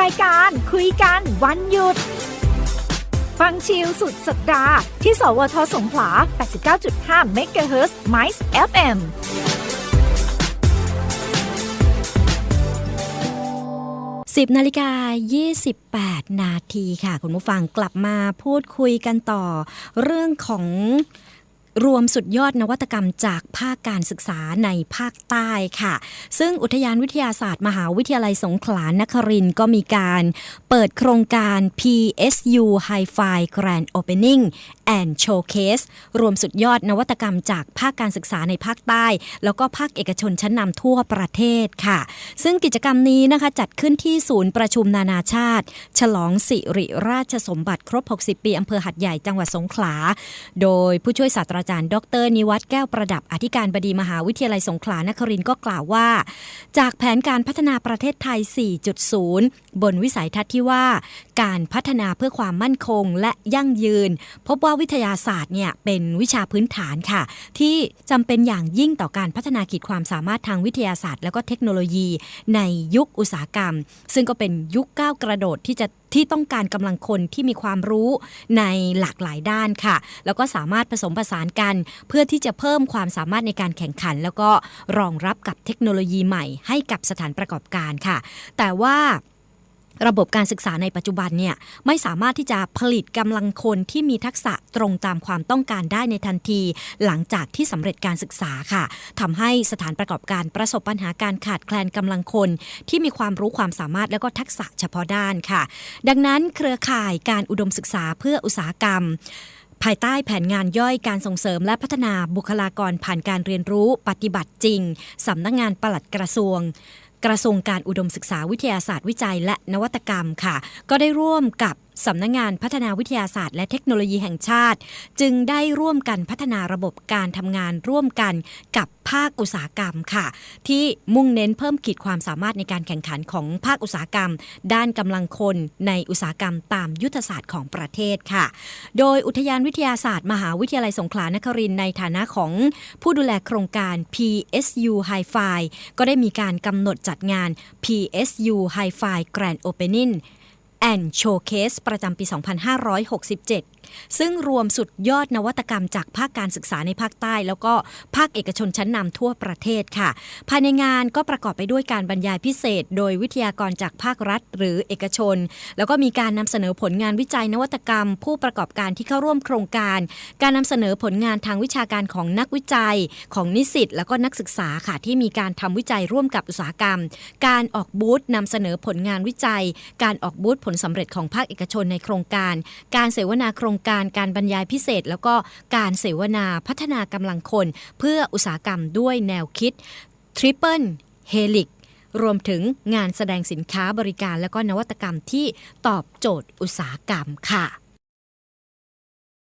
รายการคุยกันวันหยุด ฟังชิลสุดสัปดาห์ที่ สวทสงขลา 89.5 MHz MICE FM 10นาฬิกา 28 นาทีค่ะ คุณผู้ฟังกลับมาพูดคุยกันต่อ เรื่องของ รวมสุดยอดนวัตกรรมจากภาคการศึกษาในภาคใต้ค่ะ ซึ่งอุทยานวิทยาศาสตร์ มหาวิทยาลัยสงขลานครินทร์ก็มีการเปิดโครงการ PSU Hi-Fi Grand Opening and Showcase รวมสุดยอดนวัตกรรมจากภาคการศึกษาในภาคใต้ แล้วก็ภาคเอกชนชั้นนำทั่วประเทศค่ะ ซึ่งกิจกรรมนี้นะคะจัดขึ้นที่ศูนย์ประชุมนานาชาติ ฉลองสิริราชสมบัติครบ 60 ปีอำเภอหัดใหญ่จังหวัดสงขลา โดยผู้ช่วยศาสตราจารย์ ดร นิวัฒน์แก้วประดับอธิการบดีมหาวิทยาลัยสงขลานครินทร์ก็กล่าวว่า จากแผนการพัฒนาประเทศไทย 4.0 บนวิสัยทัศน์ที่ว่า การพัฒนาเพื่อความมั่นคงและยั่งยืน พบว่าวิทยาศาสตร์เนี่ยเป็นวิชาพื้นฐานค่ะ ที่จำเป็นอย่างยิ่งต่อการพัฒนาขีดความสามารถทางวิทยาศาสตร์ และก็เทคโนโลยี ในยุคอุตสาหกรรม ซึ่งก็เป็นยุคก้าวกระโดดที่จะ ที่ต้องการกำลังคนที่มีความรู้ในหลากหลายด้านค่ะ แล้วก็สามารถผสมผสานกัน เพื่อที่จะเพิ่มความสามารถในการแข่งขัน แล้วก็รองรับกับเทคโนโลยีใหม่ให้กับสถานประกอบการค่ะ แต่ว่า ระบบการศึกษาในปัจจุบันเนี่ยไม่สามารถที่จะผลิตกำลังคนที่มีทักษะตรงตามความต้องการได้ในทันที หลังจากที่สำเร็จการศึกษาค่ะทำให้สถานประกอบการประสบปัญหาการขาดแคลนกำลังคน ที่มีความรู้ความสามารถและก็ทักษะเฉพาะด้านค่ะ ดังนั้นเครือข่ายการอุดมศึกษาเพื่ออุตสาหกรรมภายใต้แผนงานย่อยการส่งเสริมและพัฒนาบุคลากรผ่านการเรียนรู้ปฏิบัติจริง สำนักงานปลัดกระทรวง กระทรวงการอุดมศึกษาวิทยาศาสตร์วิจัยและนวัตกรรมค่ะ ก็ได้ร่วมกับสำนักงานพัฒนาวิทยาศาสตร์และเทคโนโลยีแห่งชาติ จึงได้ร่วมกันพัฒนาระบบการทำงานร่วมกันกับภาคอุตสาหกรรมค่ะ ที่มุ่งเน้นเพิ่มขีดความสามารถในการแข่งขันของภาคอุตสาหกรรม ด้านกำลังคนในอุตสาหกรรมตามยุทธศาสตร์ของประเทศค่ะ โดยอุทยานวิทยาศาสตร์ มหาวิทยาลัยสงขลานครินในฐานะของผู้ดูแลโครงการ PSU Hi-Fi ก็ได้มีการกำหนดจัดงาน PSU Hi-Fi Grand Opening and Showcase ประจำปี 2567 ซึ่งรวมสุดยอดนวัตกรรมจากภาคการศึกษาในภาคใต้ แล้วก็ภาคเอกชนชั้นนำทั่วประเทศค่ะ ภายในงานก็ประกอบไปด้วยการบรรยายพิเศษ โดยวิทยากรจากภาครัฐ หรือเอกชน แล้วก็มีการนำเสนอผลงานวิจัยนวัตกรรม ผู้ประกอบการที่เข้าร่วมโครงการ การนำเสนอผลงานทางวิชาการของนักวิจัย ของนิสิตแล้วก็นักศึกษาค่ะที่มีการทำวิจัยร่วมกับอุตสาหกรรม การออกบูธนำเสนอผลงานวิจัย การออกบูธผลสำเร็จของภาคเอกชนในโครงการ การเสวนาโครงการการบรรยายพิเศษ แล้วก็การเสวนาพัฒนากำลังคน เพื่ออุตสาหกรรมด้วยแนวคิด Triple Helix รวมถึงงานแสดงสินค้าบริการและก็นวัตกรรมที่ตอบโจทย์อุตสาหกรรมค่ะ